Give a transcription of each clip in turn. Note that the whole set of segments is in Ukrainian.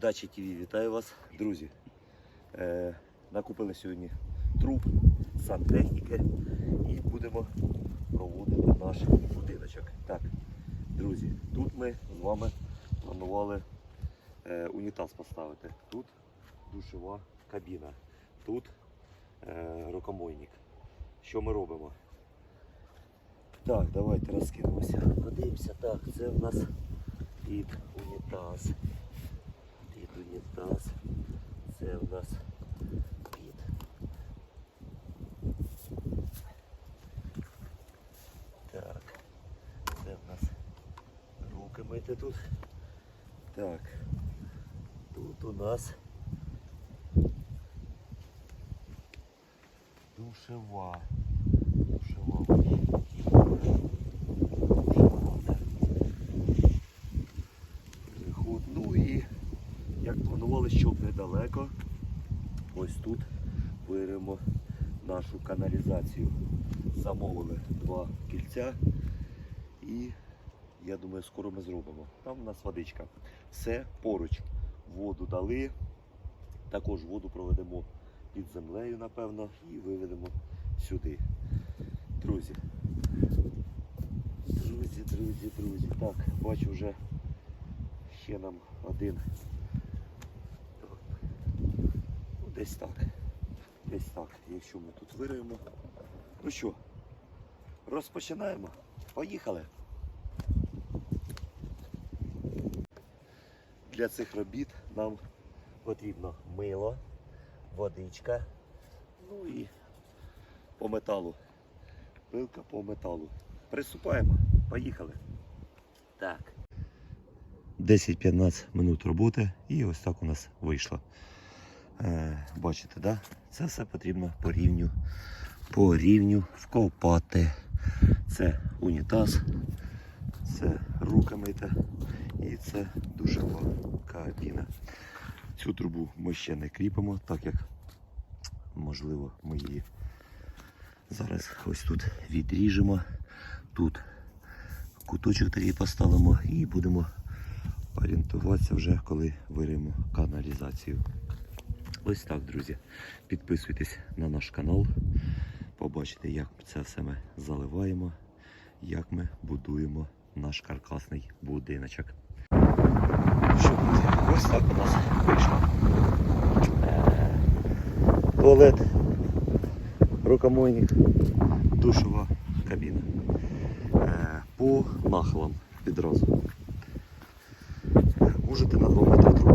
Дачі ТВ, вітаю вас, друзі. Е, накупили сьогодні труб, сантехніки і будемо проводити наш будиночок. Так, друзі, тут ми з вами планували е, унітаз поставити. Тут душова кабіна, тут е, рукомойник. Що ми робимо? Так, давайте розкинемося. Подивимося. Так, це в нас під унітаз. Під унітаз. Це в нас під. Так. Це в нас руки мити тут. Так. Тут у нас душева. Душева. Душева, так. Переход. Ну і як планували, щоб недалеко, ось тут беремо нашу каналізацію. Замовили два кільця і я думаю, скоро ми зробимо. Там у нас водичка. Все поруч. Воду дали. Також воду проведемо під землею, напевно, і виведемо сюди. Друзі. Друзі, друзі, друзі. Так, бачу вже ще нам один. Ну, десь так. Десь так. Якщо ми тут вириємо. Ну що, розпочинаємо. Поїхали. Для цих робіт нам потрібно мило, водичка, ну і по металу. Пилка по металу. Приступаємо. Поїхали. Так. 10-15 минут роботи і ось так у нас вийшло. Е, бачите, да? це все потрібно по рівню, по рівню вкопати. Це унітаз, це руки мити і це душова кабіна. Цю трубу ми ще не кріпимо, так як можливо ми її зараз ось тут відріжемо. Тут куточок такий поставимо і будемо орієнтуватися вже, коли виримо каналізацію. Ось так, друзі. Підписуйтесь на наш канал. Побачите, як це все ми заливаємо, як ми будуємо наш каркасний будиночок. Що буде? Ось так у нас вийшло. Е, Туалет, рукомойник, душова кабіна. Е, По нахилам відразу. Можете на 2 метри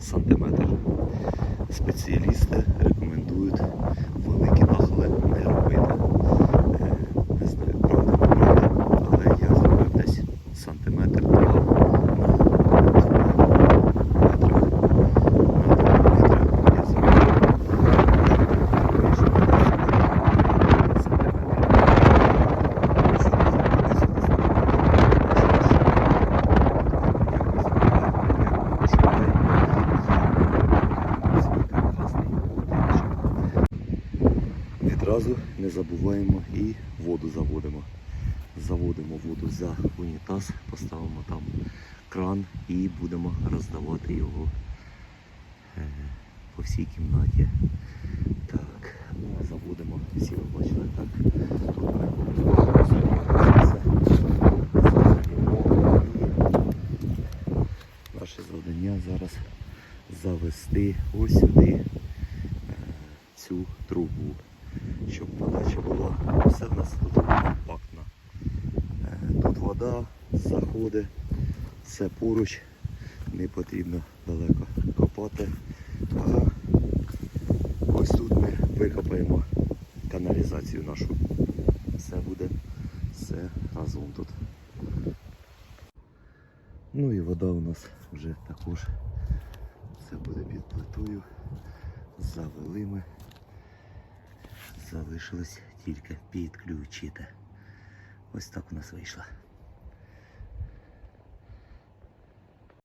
сантиметр. Спеціалісти рекомендують великі нахили не робити. Е, Не знаю, правда, неправда, але я зробив десь сантиметр два на метрах. На двох метрах я зробив. Вийшло десь сантиметрів. Відразу не забуваємо і воду заводимо. Заводимо воду за унітаз, поставимо там кран і будемо роздавати його е, по всій кімнаті. Так, заводимо, всі ви бачили, так. Наше завдання зараз завести ось сюди е, цю трубу, щоб подача була. Все в нас тут компактно. Е, Тут вода заходить, все поруч, не потрібно далеко копати. А ось тут ми викопаємо каналізацію нашу. Все буде все разом тут. Ну і вода у нас вже також все буде під плитою. Завели ми. Залишилось тільки підключити. Ось так у нас вийшло.